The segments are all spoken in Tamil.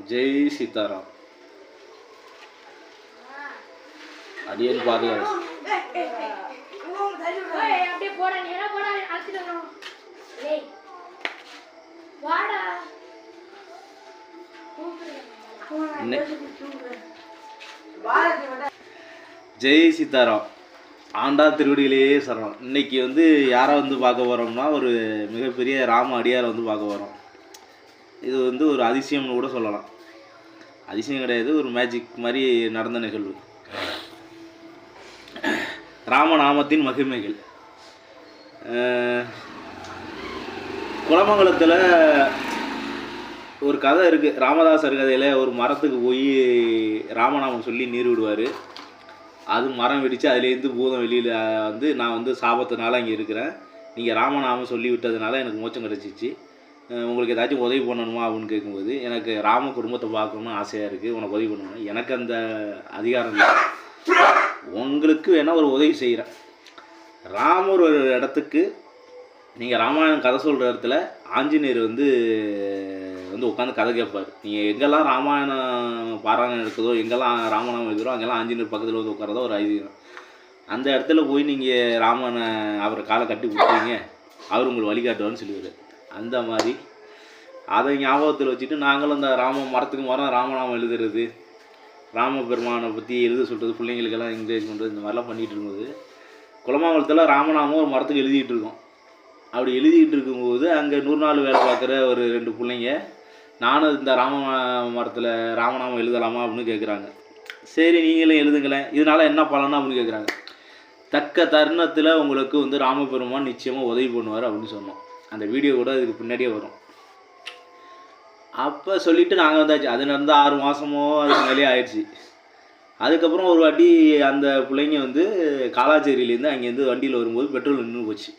ஜெய் சீதாராம். அடியன் பாதுகாப்பு ஜெய் சீதாராம். ஆண்டா திருவடியிலேயே சரணம். இன்னைக்கு வந்து யாரை வந்து பார்க்க போகிறோம்னா ஒரு மிகப்பெரிய ராம அடியாரை வந்து பார்க்க போகிறோம் இது வந்து ஒரு அதிசயம்னு கூட சொல்லலாம். அதிசயம் கிடையாது ஒரு மேஜிக் மாதிரி நடந்த நிகழ்வு. ராமநாமத்தின் மகிமைகள். குலமங்கலத்தில் ஒரு கதை இருக்குது ராமதாசர் கதையில் ஒரு மரத்துக்கு போய் ராமநாமம் சொல்லி நீர் விடுவார். அது மரம் வெடித்து அதுலேருந்து பூதம் வெளியில் வந்து நான் வந்து சாபத்தினால இங்கே இருக்கிறேன். நீங்கள் ராமநாமம் சொல்லி விட்டதுனால எனக்கு மோச்சம் கிடச்சிச்சு. உங்களுக்கு ஏதாச்சும் உதவி பண்ணணுமா அப்படின்னு கேட்கும்போது எனக்கு ராம குடும்பத்தை பார்க்கணும்னு ஆசையாக இருக்குது உனக்கு உதவி பண்ணணும் எனக்கு அந்த அதிகாரம் இல்லை. உங்களுக்கு வேணால் ஒரு உதவி செய்கிறேன் ராமர் ஒரு இடத்துக்கு நீங்கள் ராமாயணம் கதை சொல்கிற இடத்துல ஆஞ்சநேயர் வந்து வந்து உட்காந்து கதை கேட்பார். நீங்கள் எங்கெல்லாம் ராமாயணம் பாராயணம் இருக்குதோ எங்கெல்லாம் ராமநாமம் இருக்குதோ அங்கெல்லாம் ஆஞ்சநேயர் பக்கத்தில் வந்து உட்காரதோ ஒரு ஐதீகம். அந்த இடத்துல போய் நீங்கள் ராமனை அவரை காலை கட்டி கொடுத்தீங்க. அவர் உங்களுக்கு வழிகாட்டுவார்னு சொல்லுவார் அந்த மாதிரி. அதை ஞாபகத்தில் வச்சுட்டு நாங்களும் அந்த ராம மரத்துக்கு மரம் ராமநாமம் எழுதுறது ராம பெருமானை பற்றி எழுத சொல்கிறது பிள்ளைங்களுக்கெல்லாம் என்கரேஜ் பண்ணுறது இந்த மாதிரிலாம் பண்ணிகிட்டு இருக்கும்போது குளமாங்குளத்தில் ராமநாமம் ஒரு மரத்துக்கு எழுதிட்டு இருக்கோம். அப்படி எழுதிக்கிட்டு இருக்கும்போது அங்கே நூறு நாள் வேலை பார்க்குற ஒரு ரெண்டு பிள்ளைங்க நானும் இந்த ராம மரத்தில் ராமநாமம் எழுதலாமா அப்படின்னு கேட்குறாங்க சரி நீங்களும் எழுதுங்களேன். இதனால் என்ன பலனா அப்படின்னு கேட்குறாங்க தக்க தருணத்தில் உங்களுக்கு வந்து ராமபெருமான் நிச்சயமாக உதவி பண்ணுவார் அப்படின்னு சொன்னோம். அந்த வீடியோ கூட இதுக்கு பின்னாடியே வரும். அப்போ சொல்லிவிட்டு நாங்கள் வந்தாச்சு. அது நடந்து ஆறு மாதமோ அதுக்கு மேலேயே ஆயிடுச்சு. அதுக்கப்புறம் ஒரு வாட்டி அந்த பிள்ளைங்க வந்து காலாச்சேரியிலேருந்து அங்கேருந்து வண்டியில் வரும்போது பெட்ரோல் நின்று போச்சு.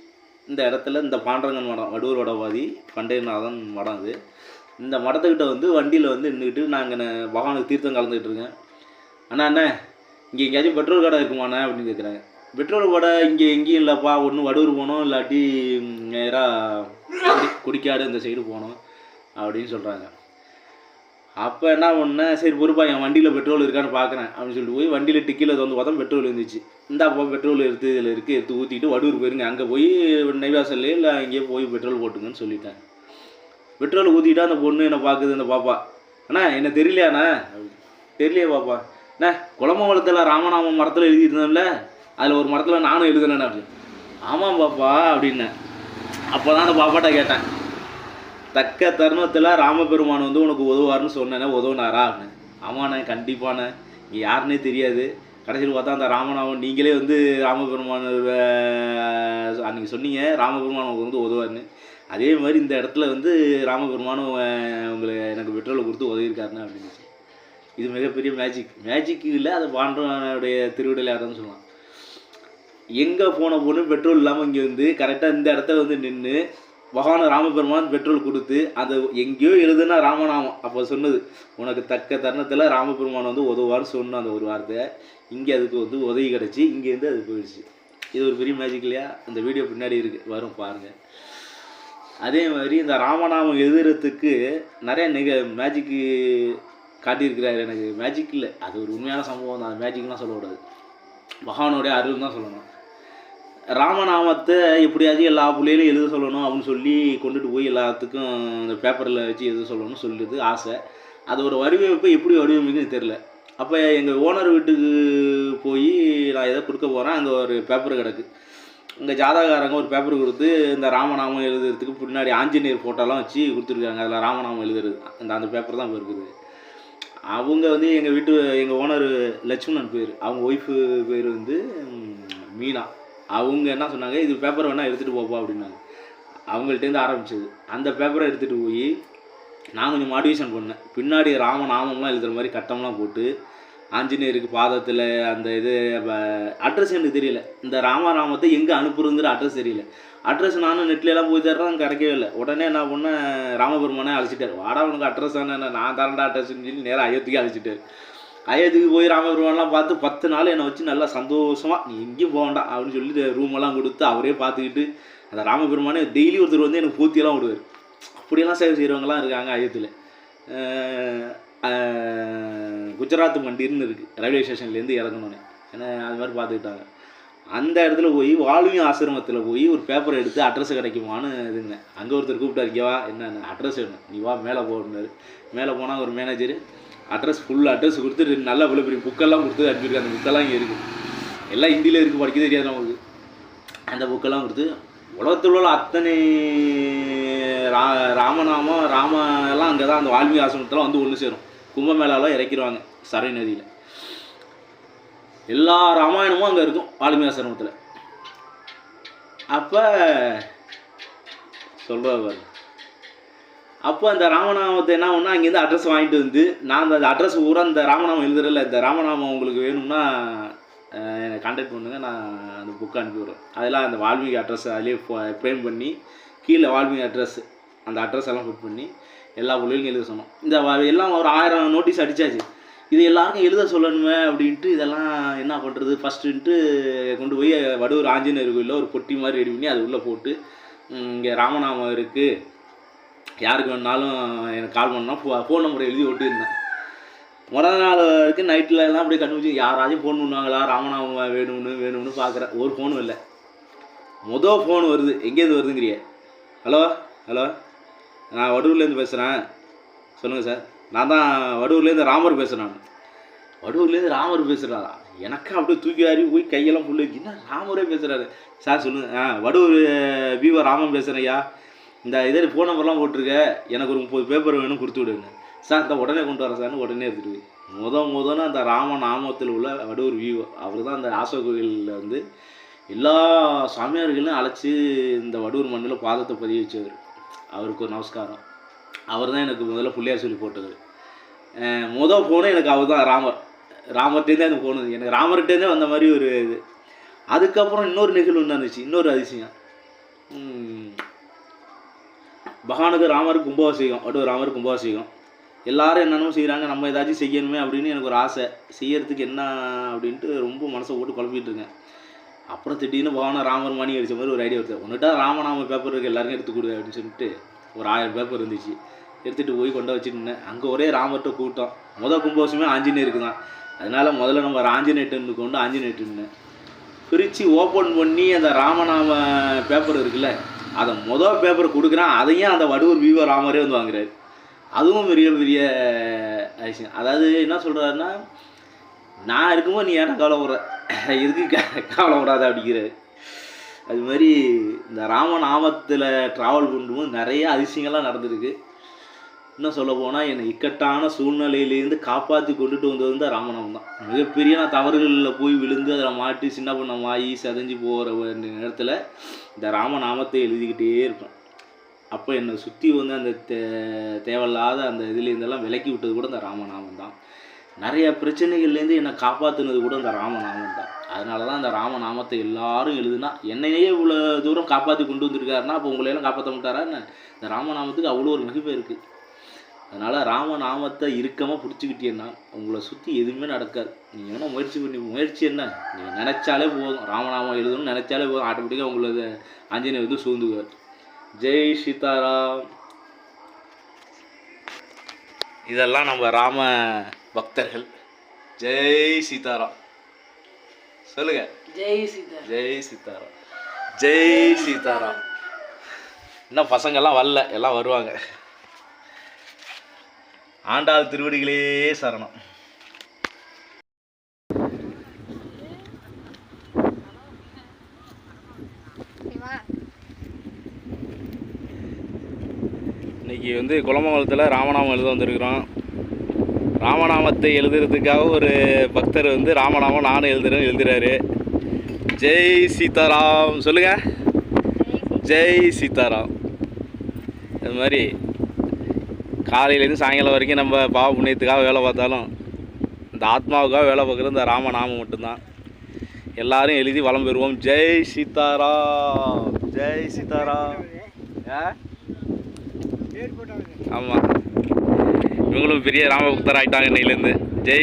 இந்த இடத்துல இந்த பாண்டரங்கன் மடம் வடுவூர் வடவாதி பண்டையநாதன் மடம் அது. இந்த மடத்துக்கிட்ட வந்து வண்டியில் வந்து நின்றுக்கிட்டு நாங்கள் பகவானுக்கு தீர்த்தம் கலந்துக்கிட்டு இருக்கேன். அண்ணா அண்ணே இங்கே எங்கேயாச்சும் பெட்ரோல் கடை இருக்குமாண்ணே அப்படின்னு கேட்குறாங்க பெட்ரோல் கடை இங்கே எங்கேயும் இல்லைப்பா. ஒன்று வடூர் போகணும் இல்லாட்டி நேராக குடிக்காடு இந்த சைடு போகணும் அப்படின்னு சொல்கிறாங்க அப்போ என்ன பண்ணேன்? சரி பொறுப்பா என் வண்டியில் பெட்ரோல் இருக்கான்னு பார்க்குறேன் அப்படின்னு சொல்லிட்டு போய் வண்டியில் டிக்கியில் வந்து பார்த்தா பெட்ரோல் இருந்துச்சு. இந்தாப்பா பெட்ரோல் எடுத்து இதில் இருக்குது எடுத்து ஊற்றிட்டு வடூர் போயிருங்க. அங்கே போய் நெய்வாசல்லே இல்லை அங்கேயே போய் பெட்ரோல் போட்டுங்கன்னு சொல்லிட்டேன். பெட்ரோல் ஊற்றிட்டா அந்த பொண்ணு என்னை பார்க்குது அந்த பாப்பா. அண்ணா என்ன தெரியலையாண்ணா தெரியலையே பாப்பா. அண்ணா குளமங்கலத்தில் ராமநாமம் மரத்தில் எழுதியிருந்தோம்ல அதில் ஒரு மரத்தில் நானும் எழுதுனேன் அப்படின்னு ஆமாம் பாப்பா அப்படின்னேன். அப்போ தான் அந்த பாப்பாட்ட கேட்டேன். தக்க தருணத்தில் ராமபெருமான் வந்து உனக்கு உதவுவார்னு சொன்னேனே உதவுனாரா அப்படின்னு. ஆமாண்ணே கண்டிப்பாண்ணே. இங்கே யாருன்னே தெரியாது. கடைசியில் பார்த்தா அந்த ராமநாமம் நீங்களே வந்து ராமபெருமான் அன்றைக்கி சொன்னீங்க ராமபெருமான் உங்களுக்கு வந்து உதவார்னு அதே மாதிரி இந்த இடத்துல வந்து ராமபெருமானும் உங்களை எனக்கு பெட்ரோலை கொடுத்து உதவியிருக்காருண்ணே அப்படின்னு. இது மிகப்பெரிய மேஜிக் மேஜிக் இல்லை அது பாண்டவனுடைய திருவிடையாருன்னு சொல்லலாம். எங்கே போன பொண்ணு பெட்ரோல் இல்லாமல் இங்கே வந்து கரெக்டாக இந்த இடத்துல வந்து நின்று பகவான் ராமபெருமான் பெட்ரோல் கொடுத்து அதை எங்கேயோ எழுதுனா ராமநாமம். அப்போ சொன்னது உனக்கு தக்க தருணத்தில் ராமபெருமான் வந்து உதவான்னு சொன்ன அந்த ஒரு வார்த்தை. இங்கே அதுக்கு வந்து உதவி கிடச்சி இங்கேருந்து அது போயிடுச்சு. இது ஒரு பெரிய மேஜிக் இல்லையா? அந்த வீடியோ பின்னாடி இருக்குது வரும் பாருங்கள் அதே மாதிரி இந்த ராமநாமம் எழுதுறதுக்கு நிறைய நிக மேஜிக்கு காட்டியிருக்கிறார். எனக்கு மேஜிக் இல்லை. அது ஒரு உண்மையான சம்பவம் தான். மேஜிக்லாம் சொல்லக்கூடாது. பகவானுடைய அருள் தான் சொல்லணும். ராமநாமத்தை எப்படியாச்சும் எல்லா பிள்ளைகளும் எழுத சொல்லணும் அப்படின்னு சொல்லி கொண்டுட்டு போய் எல்லாத்துக்கும் அந்த பேப்பரில் வச்சு எழுத சொல்லணும்னு சொல்லுது ஆசை. அது ஒரு வடிவமைப்பு எப்படி வடிவமைக்குன்னு தெரில அப்போ எங்கள் ஓனர் வீட்டுக்கு போய் நான் எதை கொடுக்க போகிறேன் அங்கே ஒரு பேப்பர் கிடக்கு. இங்கே ஜாதகாரங்க ஒரு பேப்பர் கொடுத்து இந்த ராமநாமம் எழுதுறதுக்கு பின்னாடி ஆஞ்சநேயர் ஃபோட்டோலாம் வச்சு கொடுத்துருக்காங்க. அதில் ராமநாமம் எழுதுறது. அந்த அந்த பேப்பர் தான் இப்போ இருக்குது. அவங்க வந்து எங்கள் வீட்டு எங்கள் ஓனர் லட்சுமணன் பேர். அவங்க ஒய்ஃபு பேர் வந்து மீனா. அவங்க என்ன சொன்னாங்க இது பேப்பர் வேணால் எடுத்துகிட்டு போப்பா அப்படின்னாங்க. அவங்கள்ட்டேருந்து ஆரம்பிச்சது. அந்த பேப்பரை எடுத்துகிட்டு போய் நான் கொஞ்சம் மாடிவேஷன் பண்ணேன். பின்னாடி ராம நாமம்லாம் எழுதுகிற மாதிரி கட்டம்லாம் போட்டு ஆஞ்சநேயருக்கு பாதத்தில் அந்த இது அட்ரஸ் எனக்கு தெரியல. இந்த ராமராமத்தை எங்கே அனுப்புறதுங்கிற அட்ரஸ் தெரியல. அட்ரஸ் நானும் நெட்ல போய் தர்றேன் கிடைக்கவே இல்லை. உடனே என்ன பண்ணேன் ராமபெருமானே அழைச்சிட்டார். வாடா உனக்கு அட்ரஸ் தானே நான் தரண்டா அட்ரஸ்ன்னு சொல்லி நேராக அயோத்திக்கு அழைச்சிட்டார். அயோத்திக்கு போய் ராமபெருமான்லாம் பார்த்து பத்து நாள் என்னை வச்சு நல்லா சந்தோஷமாக நீ எங்கேயும் போக வேண்டாம் அப்படின்னு சொல்லி ரூமெல்லாம் கொடுத்து அவரே பார்த்துக்கிட்டு அந்த ராமபெருமானே டெய்லி ஒருத்தர் வந்து எனக்கு பூத்தியெல்லாம் விடுவார். அப்படியெல்லாம் சேவை செய்கிறவங்கலாம் இருக்காங்க அயோத்தியில் குஜராத் மண்டின்னு இருக்குது ரயில்வே ஸ்டேஷன்லேருந்து இறங்கணுன்னு ஏன்னா அது மாதிரி பார்த்துக்கிட்டாங்க. அந்த இடத்துல போய் வாழ்வி ஆசிரமத்தில் போய் ஒரு பேப்பர் எடுத்து அட்ரஸ் கிடைக்குமான்னு இதுங்க. அங்கே ஒருத்தர் கூப்பிட்டாரு வா என்ன அட்ரஸ் வேணும். நீ வா மேலே போனாரு மேலே போனால் ஒரு மேனேஜரு அட்ரஸ் ஃபுல் அட்ரஸ் கொடுத்து ரெண்டு நல்ல இவ்வளோ பெரிய புக்கெல்லாம் கொடுத்து அனுப்பியிருக்காங்க அந்த புக்கெல்லாம் இங்கே இருக்குது எல்லாம் ஹிந்தியில் இருக்குது படிக்க தெரியாது நமக்கு. அந்த புக்கெல்லாம் கொடுத்து உலகத்தில் உள்ள அத்தனை ரா ராமநாமம் ராம எல்லாம் அங்கே தான் அந்த வால்மீகி ஆசிரமத்தெல்லாம் வந்து ஒன்று சேரும். கும்பமேளாலாம் இறக்கிடுவாங்க சரை நதியில். எல்லா ராமாயணமும் அங்கே இருக்கும் வால்மீகி ஆசிரமத்தில். அப்போ சொல்கிறா அப்போ அந்த ராமநாமத்தை என்ன பண்ணால் அங்கேருந்து அட்ரஸ் வாங்கிட்டு வந்து நான் அந்த அட்ரஸ் பூரா இந்த ராமநாமம் எழுதுறல இந்த ராமநாமம் உங்களுக்கு வேணும்னா என்னை கான்டாக்ட் பண்ணுங்கள் நான் அந்த புக்கை அனுப்பிவிடுறேன் அதெல்லாம் அந்த வால்மீகி அட்ரஸ் அதிலே ஃப்ரேம் பண்ணி கீழே வால்மீகி அட்ரஸ் அந்த அட்ரஸ் எல்லாம் ஃபிட் பண்ணி எல்லா பிள்ளைகளுக்கும் எழுத சொன்னோம். இந்த எல்லாம் ஒரு ஆயிரம் நோட்டீஸ் அடித்தாச்சு இது எல்லாருக்கும் எழுத சொல்லணுமே அப்படின்ட்டு இதெல்லாம் என்ன பண்ணுறது ஃபஸ்ட்டுன்ட்டு கொண்டு போய் வடுவூர் ஆஞ்சநேயர் கோயிலில் ஒரு பொட்டி மாதிரி ரெடி பண்ணி அது உள்ளே போட்டு இங்கே ராமநாமம் இருக்குது யாருக்கு வேணாலும் எனக்கு கால் பண்ணால் ஃபோ ஃபோன் நம்பர் எழுதி ஒட்டியிருந்தேன். முதல் நாள் வரைக்கும் நைட்டில் எல்லாம் அப்படியே கண்டுபிடிச்சி யாராச்சும் ஃபோன் பண்ணுவாங்களா? ராமநாமம் வேணும்னு வேணும்னு பார்க்குறேன். ஒரு ஃபோனும் இல்லை. மொதல் ஃபோன் வருது. எங்கேருந்து வருதுங்கிறிய? ஹலோ ஹலோ நான் வடூர்லேருந்து பேசுகிறேன் சொல்லுங்கள் சார் நான் தான் வடூர்லேருந்து ராமர் பேசுகிறேன் நான். வடூர்லேருந்து ராமர் பேசுகிறாரா எனக்கு அப்படியே தூக்கி வாரி போய் கையெல்லாம் ஃபுல்லு என்ன ராமரே பேசுகிறாரு சார் சொல்லுங்கள் ஆ வடூர் விவோ ராமன் பேசுகிறேன் ஐயா. இந்த இதில் ஃபோன் நம்பர்லாம் போட்டிருக்க எனக்கு ஒரு முப்பது பேப்பர் வேணும் கொடுத்து விடுங்க சார் இந்த உடனே கொண்டு வரேன் சார்னு உடனே எடுத்துட்டு மொதல் முத அந்த ராம நாமத்தில் உள்ள வடூர் வியூ அவர் தான் அந்த ஆசோ கோயிலில் வந்து எல்லா சாமியார்களையும் அழைச்சி இந்த வடூர் மண்ணில் பாதத்தை பதிய வச்சவர். அவருக்கு ஒரு நமஸ்காரம். அவர் தான் எனக்கு முதல்ல பிள்ளையார் சொல்லி போட்டது மொதல் ஃபோனு எனக்கு அவர் தான் ராமர். ராமர்கிட்டேருந்தே அந்த ஃபோனு எனக்கு ராமர்கிட்டேருந்தே வந்த மாதிரி ஒரு இது. அதுக்கப்புறம் இன்னொரு நிகழ்வு நடந்துச்சு. இன்னொரு அதிசயம். பகவானுக்கு ராமர் கும்பாபிஷேகம் வடுவர் ராமர் கும்பாபிஷேகம். எல்லாரும் என்னென்னமோ செய்கிறாங்க நம்ம ஏதாச்சும் செய்யணுமே அப்படின்னு எனக்கு ஒரு ஆசை. செய்யறதுக்கு என்ன அப்படின்ட்டு ரொம்ப மனசை போட்டு குழப்பிட்டு இருக்கேன். அப்புறம் திடீர்னு பகவான ராமர் மணி அடித்த மாதிரி ஒரு ஐடியா எடுத்தேன் ஒன்றுட்டா ராமநாம பேப்பர் இருக்குது எல்லாருக்கும் எடுத்து கொடு அப்படின்னு சொல்லிட்டு ஒரு ஆயிரம் பேப்பர் இருந்துச்சு. எடுத்துகிட்டு போய் கொண்டா வச்சுருந்தேன் அங்கே ஒரே ராமர்கிட்ட கூட்டம். முதல் கும்பாபிஷமே ஆஞ்சநேயருக்கு தான் அதனால் முதல்ல நம்ம ஆஞ்சநேயர்ட்டு கொண்டு ஆஞ்சநேயர்ட்டுன்னு பிரித்து ஓப்பன் பண்ணி அந்த ராமநாம பேப்பர் இருக்குல்ல அதை மொதல் பேப்பர் கொடுக்குறான் அதையும் அந்த வடுவூர் விவோ ராமரே வந்து வாங்குறாரு. அதுவும் பெரிய பெரிய விஷயம். அதாவது என்ன சொல்கிறாருன்னா நான் இருக்கும்போது நீ ஏன்னா கவலைப்படுற எதுக்கு க- கவலைப்படாத அப்படிங்கிறாரு. அது மாதிரி இந்த ராமநாமத்தில் ட்ராவல் பண்ணும்போது நிறைய அதிசயங்கள்லாம் நடந்திருக்கு. இன்னும் சொல்ல போனால் என்னை இக்கட்டான சூழ்நிலையிலேருந்து காப்பாற்றி கொண்டுட்டு வந்தது வந்து ராமநாமம் தான். மிகப்பெரிய நான் தவறுகளில் போய் விழுந்து அதில் மாட்டி சின்ன பண்ணமாயி செதஞ்சு போகிற நேரத்தில் இந்த ராமநாமத்தை எழுதிக்கிட்டே இருப்பேன். அப்போ என்னை சுற்றி வந்து அந்த தே தேவையில்லாத அந்த இதுலேருந்தெல்லாம் விலக்கி விட்டது கூட இந்த ராமநாமம் தான். நிறைய பிரச்சனைகள்லேருந்து என்னை காப்பாற்றுனது கூட இந்த ராமநாமம் தான். அதனால தான் அந்த ராமநாமத்தை எல்லாரும் எழுதுனா என்னையே இவ்வளோ தூரம் காப்பாற்றி கொண்டு வந்திருக்காருன்னா அப்போ உங்களையெல்லாம் காப்பாற்ற மாட்டாரா என்ன? இந்த ராமநாமத்துக்கு அவ்வளோ ஒரு மகிமை இருக்குது அதனால் ராமநாமத்தை இறுக்கமாக பிடிச்சிக்கிட்டீங்கன்னா உங்களை சுற்றி எதுவுமே நடக்காது. நீங்கள் வேணால் முயற்சி பண்ணி முயற்சி என்ன? நீங்கள் நினச்சாலே போதும். ராமநாமம் எழுதணும்னு நினச்சாலே போதும். ஆட்டோமேட்டிக்காக உங்களுக்கு ஆஞ்சநேயர் வந்து சூழ்ந்துக்குவார். ஜெய் சீதாராம். இதெல்லாம் நம்ம ராம பக்தர்கள். ஜெய் சீதாராம். சொல்லுங்க. ஜெய் சீதா ஜெய் சீதாராம். ஜெய் சீதாராம். இன்னும் பசங்கெல்லாம் வரல. எல்லாம் வருவாங்க. ஆண்டாள் திருவடிகளே சரணம். இன்னைக்கு வந்து குளமங்கலத்தில் ராமநாமம் எழுத வந்திருக்கிறோம். ராமநாமத்தை எழுதுறதுக்காக ஒரு பக்தர் வந்து ராமநாமம் நானும் எழுதுறேன் எழுதுறாரு. ஜெய் சீதாராம். சொல்லுங்க. ஜெய் சீதாராம். அது மாதிரி காலையிலேருந்து சாயங்காலம் வரைக்கும் நம்ம பாவ புண்ணியத்துக்காக வேலை பார்த்தாலும் இந்த ஆத்மாவுக்காக வேலை பார்க்குறது இந்த ராமநாமம் மட்டும்தான். எல்லாரும் எழுதி வளம் பெறுவோம். ஜெய் சீதாரா ஜெய் சீதாரா ஆமாம் இவங்களும் பெரிய ராமபக்தர் ஆகிட்டாங்க இன்னையிலேருந்து. ஜெய்